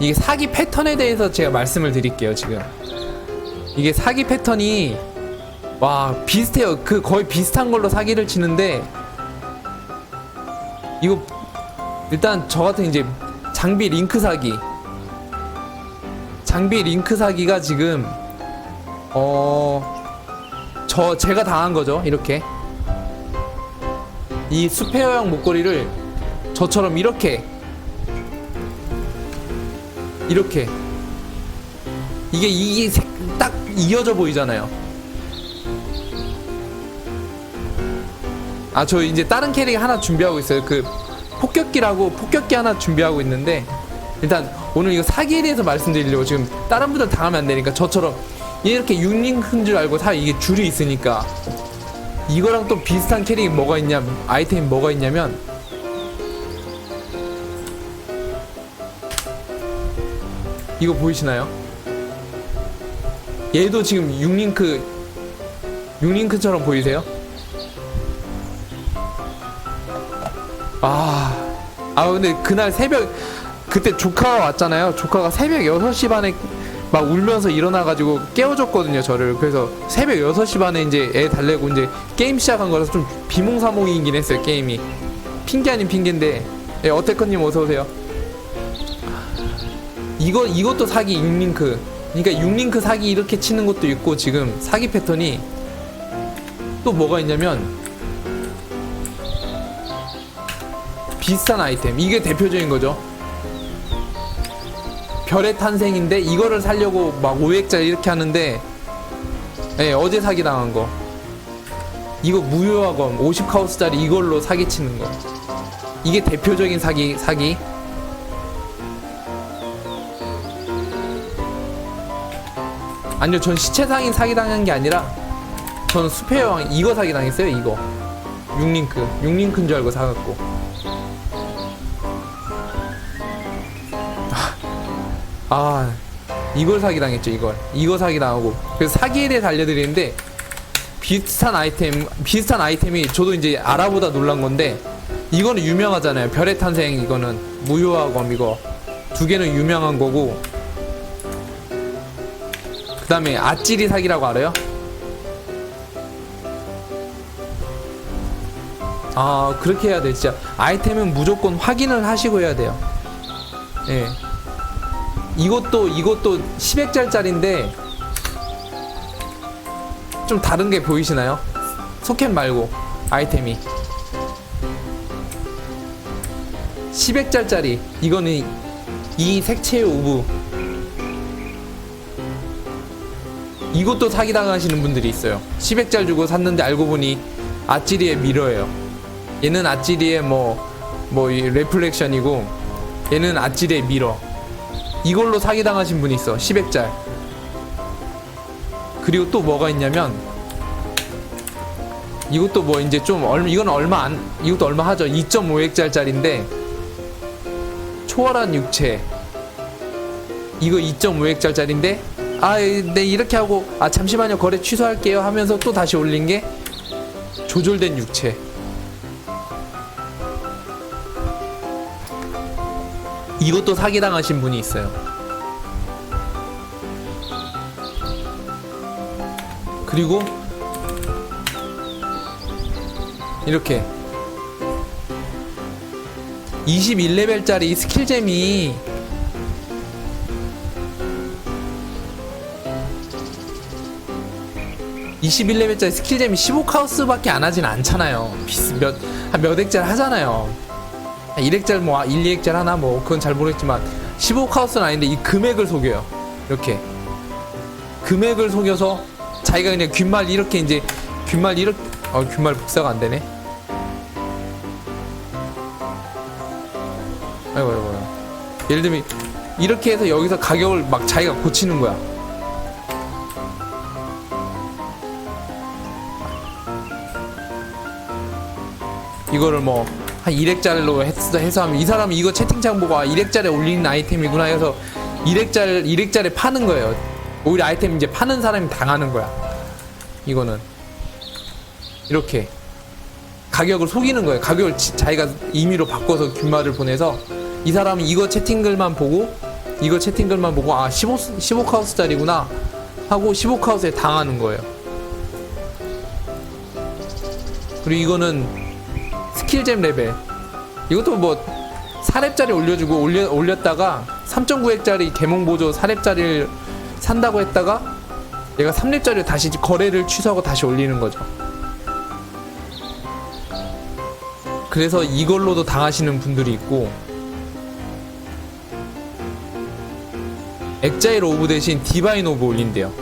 이게 사기 패턴에 대해서 제가 말씀을 드릴게요 지금. 이게 사기 패턴이 와 비슷해요. 그 거의 비슷한 걸로 사기를 치는데 이거 일단 저 같은 이제 장비 링크 사기. 장비 링크 사기가 지금 어 저 제가 당한 거죠 이렇게. 이 스페어형 목걸이를 저처럼 이렇게 이렇게 이게 이게 색- 딱 이어져 보이잖아요. 아 저 이제 다른 캐릭 하나 준비하고 있어요. 그 폭격기라고 폭격기 하나 준비하고 있는데 일단 오늘 이거 사기에 대해서 말씀드리려고 지금 다른 분들 당하면 안 되니까 저처럼 이렇게 6링크인 줄 알고 사 이게 줄이 있으니까 이거랑 또 비슷한 캐릭이 뭐가 있냐 아이템이 뭐가 있냐면 이거 보이시나요? 얘도 지금 6링크 6링크처럼 보이세요? 아, 아 근데 그날 새벽 그때 조카가 왔잖아요. 조카가 새벽 6시 반에 막 울면서 일어나가지고 깨워줬거든요, 저를. 그래서 새벽 6시 반에 이제 애 달래고 이제 게임 시작한 거라서 좀 비몽사몽이긴 했어요, 게임이. 핑계 아닌 핑계인데. 예, 어태커님 어서오세요. 이거, 이것도 사기 6링크. 그러니까 6링크 사기 이렇게 치는 것도 있고, 지금 사기 패턴이 또 뭐가 있냐면, 비슷한 아이템. 이게 대표적인 거죠. 별의 탄생인데 이거를 살려고 막 500짜리 이렇게 하는데 예, 어제 사기 당한 거. 이거 무효화검 50카우스짜리 이걸로 사기 치는 거. 이게 대표적인 사기 사기. 아니요, 전 시체상인 사기 당한 게 아니라 저는 스페어왕 이거 사기 당했어요, 이거. 6링크. 6링크인 줄 알고 사갖고. 아 이걸 사기 당했죠 이걸 이거 사기 당하고 그래서 사기에 대해서 알려드리는데 비슷한 아이템 비슷한 아이템이 저도 이제 알아보다 놀란 건데 이거는 유명하잖아요 별의 탄생 이거는 무효화검 이거 두 개는 유명한 거고 그 다음에 아찌리 사기라고 알아요? 아 그렇게 해야 돼 진짜 아이템은 무조건 확인을 하시고 해야 돼요 예. 이것도 이것도 10액짜리인데 좀 다른 게 보이시나요? 소켓 말고 아이템이 10액짜리 이거는 이 색채의 오브 이것도 사기당하시는 분들이 있어요. 10액짜리 주고 샀는데 알고 보니 아찌리의 미러예요. 얘는 아찌리의 뭐 뭐 레플렉션이고 얘는 아찌리의 미러 이걸로 사기당하신 분이 있어. 10액짤 그리고 또 뭐가 있냐면 이것도 뭐 이제 좀 얼마 이건 얼마 안 이것도 얼마 하죠? 2.5액짜리인데 초월한 육체. 이거 2.5액짜리인데 아 네 이렇게 하고 아 잠시만요 거래 취소할게요 하면서 또 다시 올린 게 조절된 육체 이것도 사기당하신 분이 있어요. 그리고 이렇게 21레벨짜리 스킬잼이 (21레벨짜리) 스킬잼이 15카우스밖에 안 하진 않잖아요. 몇 한 몇 액짜리 하잖아요. 1액짜리 뭐 1, 2액짜리 하나 뭐 그건 잘 모르겠지만 15카우스는 아닌데 이 금액을 속여요. 이렇게. 금액을 속여서 자기가 그냥 귓말 이렇게 이제 귓말 이렇게 어 귓말 복사가 안 되네. 아이고 아이고 아이고. 예를 들면 이렇게 해서 여기서 가격을 막 자기가 고치는 거야 이거를 뭐한 1액짜리로 해서, 해서 하면 이 사람이 이거 채팅창 보고 아 1액짜리 올리는 아이템이구나 해서 1액짜리 1액짜리 파는 거예요. 오히려 아이템 이제 파는 사람이 당하는 거야. 이거는 이렇게 가격을 속이는 거예요. 가격을 지- 자기가 임의로 바꿔서 귓말을 보내서 이 사람이 이거 채팅글만 보고 이거 채팅글만 보고 아 15, 15카우스짜리구나 하고 15카우스에 당하는 거예요 그리고 이거는 스킬잼 레벨. 이것도 뭐 4렙짜리 올려주고 올려, 올렸다가 3.9획짜리 개몽보조 4렙짜리를 산다고 했다가 얘가 3렙짜리 다시 거래를 취소하고 다시 올리는 거죠. 그래서 이걸로도 당하시는 분들이 있고 엑자일 오브 대신 디바인 오브 올린대요.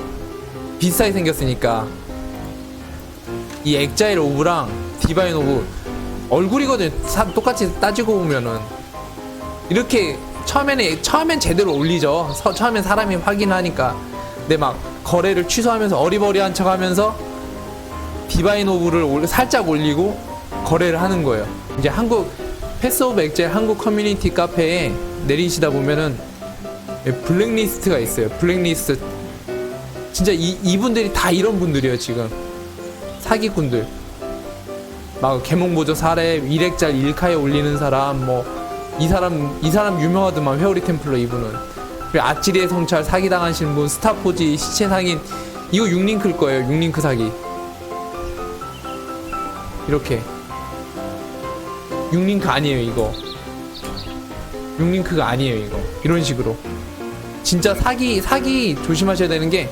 비슷하게 생겼으니까 이 엑자일 오브랑 디바인 오브 얼굴이거든요 사- 똑같이 따지고 보면은. 이렇게 처음에는 처음엔 제대로 올리죠. 서- 처음엔 사람이 확인하니까. 근데 막 거래를 취소하면서 어리버리한 척 하면서 디바인 오브를 올- 살짝 올리고 거래를 하는 거예요. 이제 한국 패스 오브 엑젤 한국 커뮤니티 카페에 내리시다 보면은 예, 블랙리스트가 있어요. 블랙리스트. 진짜 이, 이분들이 다 이런 분들이에요 지금. 사기꾼들 막 개몽보조 사례 일액짤 일카에 올리는 사람 뭐 이 사람 이 사람 유명하더만 회오리 템플러 이분은. 그리고 아찌리의 성찰 사기 당하신 분 스타포지 시체 상인. 이거 6링크일 거예요 6링크 사기. 이렇게. 6링크 아니에요 이거. 6링크가 아니에요 이거. 이런 식으로. 진짜 사기 사기 조심하셔야 되는 게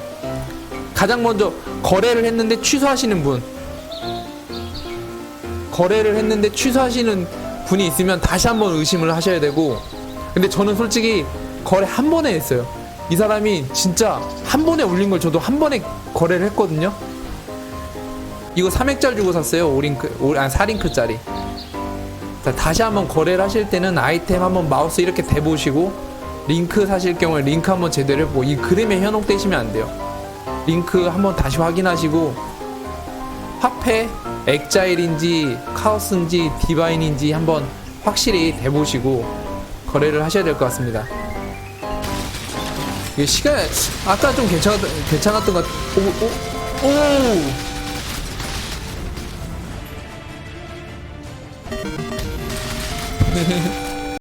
가장 먼저 거래를 했는데 취소하시는 분 거래를 했는데 취소하시는 분이 있으면 다시 한번 의심을 하셔야 되고 근데 저는 솔직히 거래 한 번에 했어요. 이 사람이 진짜 한 번에 올린 걸 저도 한 번에 거래를 했거든요. 이거 3액짜리 주고 샀어요. 5링크 오, 아니 4링크짜리. 자, 다시 한번 거래를 하실 때는 아이템 한번 마우스 이렇게 대보시고 링크 사실 경우에 링크 한번 제대로 해보고 이 그림에 현혹되시면 안 돼요. 링크 한번 다시 확인하시고 화폐 엑자일인지 카오스인지 디바인인지 한번 확실히 대보시고 거래를 하셔야 될 것 같습니다 이게 시간 아까 좀 괜찮았, 괜찮았던 것 같... 오! 오! 오!